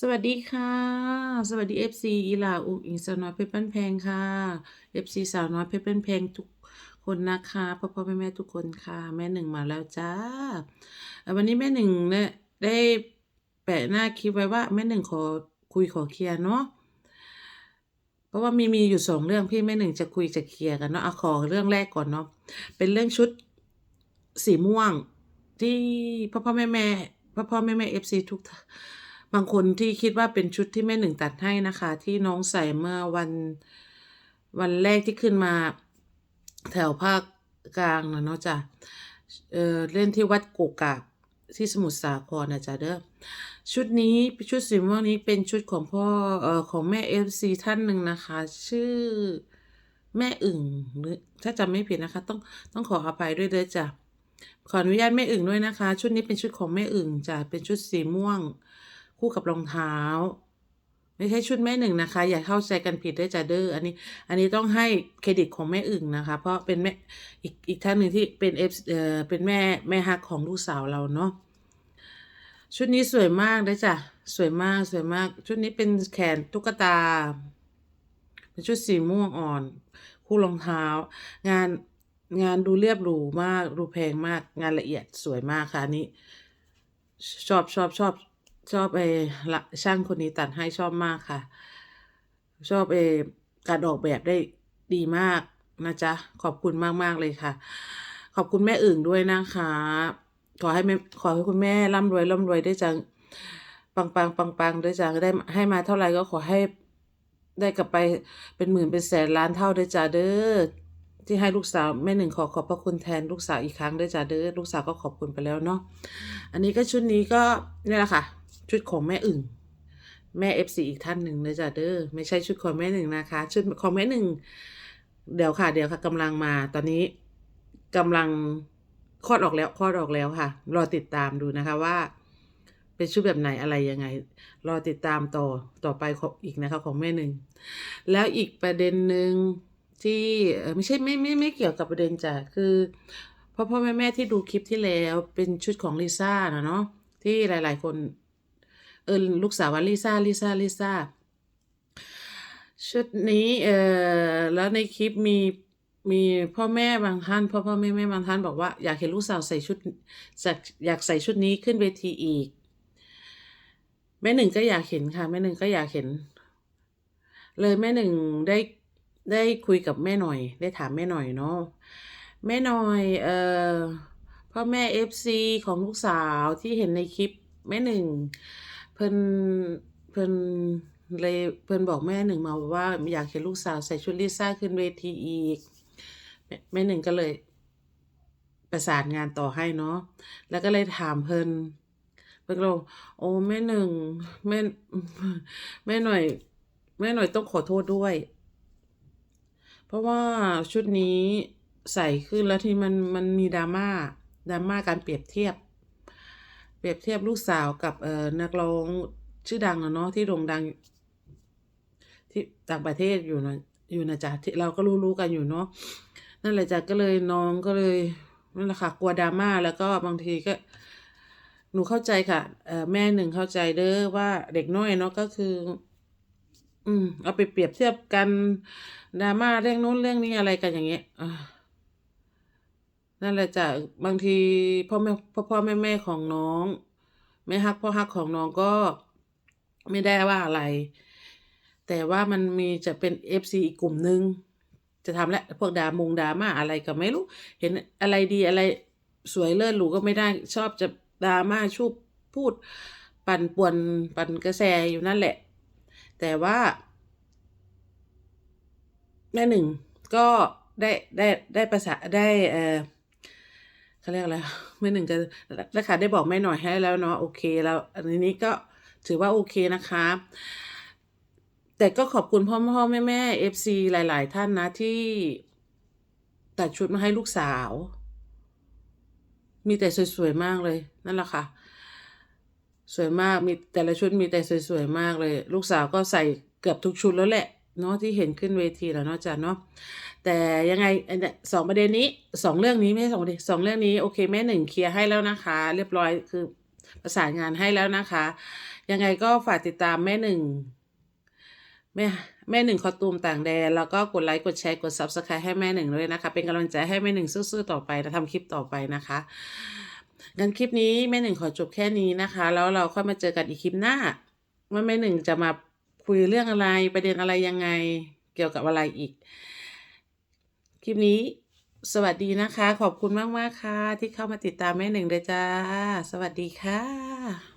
สวัสดีค่ะ สวัสดี FC อีหลาอุ๋งอิงสาวน้อยเพชรบ้านแพงค่ะ FC สาวน้อยเพชรบ้านแพงทุกคนนะคะพ่อพ่อแม่แม่ทุกคนค่ะ แม่หนึ่งมาแล้วจ้า วันนี้แม่หนึ่งเนี่ยได้แปะหน้าคลิปไว้ว่าแม่หนึ่งขอคุยขอเคลียร์เนาะเพราะว่ามีมีอยู่สองเรื่องพี่แม่หนึ่งจะคุยจะเคลียร์กันเนาะเอาขอเรื่องแรกก่อนเนาะเป็นเรื่องชุดสีม่วงที่พ่อพ่อแม่แม่พ่อพ่อแม่แม่เอฟซีทุกท่าน บางคนที่คิดว่าเป็นชุดที่แม่หนึ่งตัดให้นะคะ ที่น้องใส่เมื่อวันวันแรกที่ขึ้นมาแถวภาคกลางนะเนาะจ้ะเออเล่นที่วัดโกกากที่สมุทรสาครนะจ๊ะเด้อชุดนี้ชุดสีม่วงนี้เป็นชุดของพ่อเออของแม่เอฟซีท่านหนึ่งนะคะ ชื่อแม่อึ่งหรือถ้าจำไม่ผิดนะคะ ต้องต้องขออภัยด้วยเด้อจ้ะขออนุญาตแม่อึ่งด้วยนะคะ ชุดนี้เป็นชุดของแม่อึ่งจ้ะเป็นชุดสีม่วง คู่กับรองเท้า ไม่ใช่ชุดแม่หนึ่งนะคะ อย่าเข้าใจกันผิดด้วยจ้ะเด้ออันนี้ อันนี้ต้องให้เครดิตของแม่อึ่งนะคะ เพราะเป็นแม่อีกอีกท่านหนึ่งที่เป็นเอฟเอ่อเป็นแม่แม่ฮักของลูกสาวเราเนาะชุดนี้สวยมากเลยจ้ะสวยมากสวยมาก ชุดนี้เป็นแขนตุ๊กตา เป็นชุดสีม่วงอ่อน คู่รองเท้า งานงานดูเรียบหรูมากดูแพงมากงานละเอียดสวยมากค่ะนี้ ชอบชอบชอบ ชอบไอ้ละช่างคนนี้ตัดให้ชอบมากค่ะ ชอบไอ้การออกแบบได้ดีมากนะจ๊ะ ขอบคุณมากมาก ๆ เลยค่ะ ขอบคุณแม่อึ่งด้วยนะคะ ขอให้แม่ขอให้คุณแม่ร่ำรวยร่ำรวยได้จัง ปังปังปังปังด้วยจังได้ให้มาเท่าไหร่ก็ขอให้ได้กลับไปเป็นหมื่นเป็นแสนล้านเท่าด้วยจ้าเด้อที่ให้ลูกสาวแม่หนึ่งขอขอบพระคุณแทนลูกสาวอีกครั้งด้วยจ้าเด้อลูกสาวก็ขอบคุณไปแล้วเนาะอันนี้ก็ชุดนี้ก็นี่แหละค่ะ ชุดของแม่อึ่งแม่เอฟซีอีกท่านหนึ่งเลยจ้ะเด้อไม่ใช่ชุดของแม่หนึ่งนะคะ ชุดของแม่หนึ่งเดี๋ยวค่ะเดี๋ยวค่ะกำลังมา ตอนนี้กำลังคลอดออกแล้วคลอดออกแล้วค่ะ รอติดตามดูนะคะว่า เป็นชุดแบบไหนอะไรยังไง รอติดตามต่อต่อไปอีกนะคะของแม่หนึ่งแล้วอีกประเด็นหนึ่งที่ไม่ใช่ไม่ไม่ไม่เกี่ยวกับประเด็นจ้ะคือพ่อพ่อแม่แม่ที่ดูคลิปที่แล้วเป็นชุดของลิซ่านะเนาะที่หลาย ๆ คน เออลูกสาวว่าลิซ่าลิซ่าลิซ่าชุดนี้เออแล้วในคลิปมีมีพ่อแม่บางท่านพ่อพ่อแม่แม่บางท่านบอกว่าอยากเห็นลูกสาวใส่ชุดอยากใส่ชุดนี้ขึ้นเวทีอีก แม่หนึ่งก็อยากเห็นค่ะแม่หนึ่งก็อยากเห็น เลยแม่หนึ่งได้ได้คุยกับแม่หน่อย ได้ถามแม่หน่อยเนาะแม่หน่อยเอ่อพ่อแม่เอฟซีของลูกสาวที่เห็นในคลิปแม่หนึ่ง เพิ่นเพิ่นเลยเพิ่นบอกแม่หนึ่งมาว่าอยากเห็นลูกสาวใส่ชุดลิซ่าขึ้นเวทีอีกแม่แม่หนึ่งก็เลยประสานงานต่อให้เนาะแล้วก็เลยถามเพิ่นเพิ่นก็บอกโอ้แม่หนึ่งแม่แม่หน่อยแม่หน่อยต้องขอโทษด้วย เพราะว่าชุดนี้ใส่ขึ้นแล้วที่มันมันมีดราม่าดราม่าการเปรียบเทียบ รียบเทียบลูกสาวกับเอ่อนักร้องชื่อดังอะเนาะที่โด่งดัง ที่ต่างประเทศอยู่นะอยู่นะจ๊ะที่เราก็รู้รู้กันอยู่เนาะนั่นแหละจ้ะก็เลยน้องก็เลยนั่นแหละค่ะกลัวดราม่าแล้วก็บางทีก็ หนูเข้าใจค่ะเอ่อแม่หนึ่งเข้าใจเด้อว่าเด็กน้อยเนาะก็คือ อืม เอาไปเปรียบเทียบกันดราม่าเรื่องนู้นเรื่องนี้อะไรกันอย่างเงี้ยอ่า นั่นแหละจ้ะบางทีพ่อแม่พ่อพ่อแม่แม่ของน้องแม่ฮักพ่อฮักของน้องก็ไม่ได้ว่าอะไร แต่ว่ามันมีจะเป็นเอฟซีอีกกลุ่มหนึ่งจะทำและพวกดามงดราม่าอะไรก็ไม่รู้ เห็นอะไรดีอะไรสวยเลิศหรูก็ไม่ได้ชอบจะดราม่าชุบพูด ปั่นป่วนปั่นกระแสอยู่นั่นแหละ แต่ว่าแม่หนึ่งก็ได้ได้ได้ประสาได้เออ เขาเรียกอะไรแม่หนึ่งก็แล้วค่ะได้บอกแม่หน่อยให้แล้วเนาะโอเคแล้วอันนี้ก็ถือว่าโอเคนะคะแต่ก็ขอบคุณพ่อพ่อแม่แม่เอฟซีหลาย ๆ ท่านนะที่ตัดชุดมาให้ลูกสาว มีแต่สวย ๆ มากเลย นั่นแหละค่ะ สวยมากมีแต่ละชุดมีแต่สวย ๆ มากเลย ลูกสาวก็ใส่เกือบทุกชุดแล้วแหละ เนาะที่เห็นขึ้นเวทีแล้วเนาะจ้ะเนาะแต่ยังไงเนี้ยสองประเด็นนี้สองเรื่องนี้ไม่ใช่สองประเด็นสองเรื่องนี้โอเคแม่หนึ่งเคลียร์ให้แล้วนะคะ เรียบร้อยคือประสานงานให้แล้วนะคะ ยังไงก็ฝากติดตามแม่หนึ่งแม่แม่หนึ่งคอตูมต่างแดน แล้วก็กดไลค์กดแชร์กด subscribe ให้แม่หนึ่งด้วยนะคะ เป็นกำลังใจให้แม่หนึ่งสู้ๆต่อไปนะทำคลิปต่อไปนะคะงั้นคลิปนี้แม่หนึ่งขอจบแค่นี้นะคะ แล้วเราค่อยมาเจอกันอีกคลิปหน้าว่าแม่หนึ่งจะมา คุยเรื่องอะไรประเด็นอะไรยังไงเกี่ยวกับอะไรอีก คลิปนี้สวัสดีนะคะ ขอบคุณมากๆค่ะ ที่เข้ามาติดตามแม่หนึ่งเลยจ้า สวัสดีค่ะ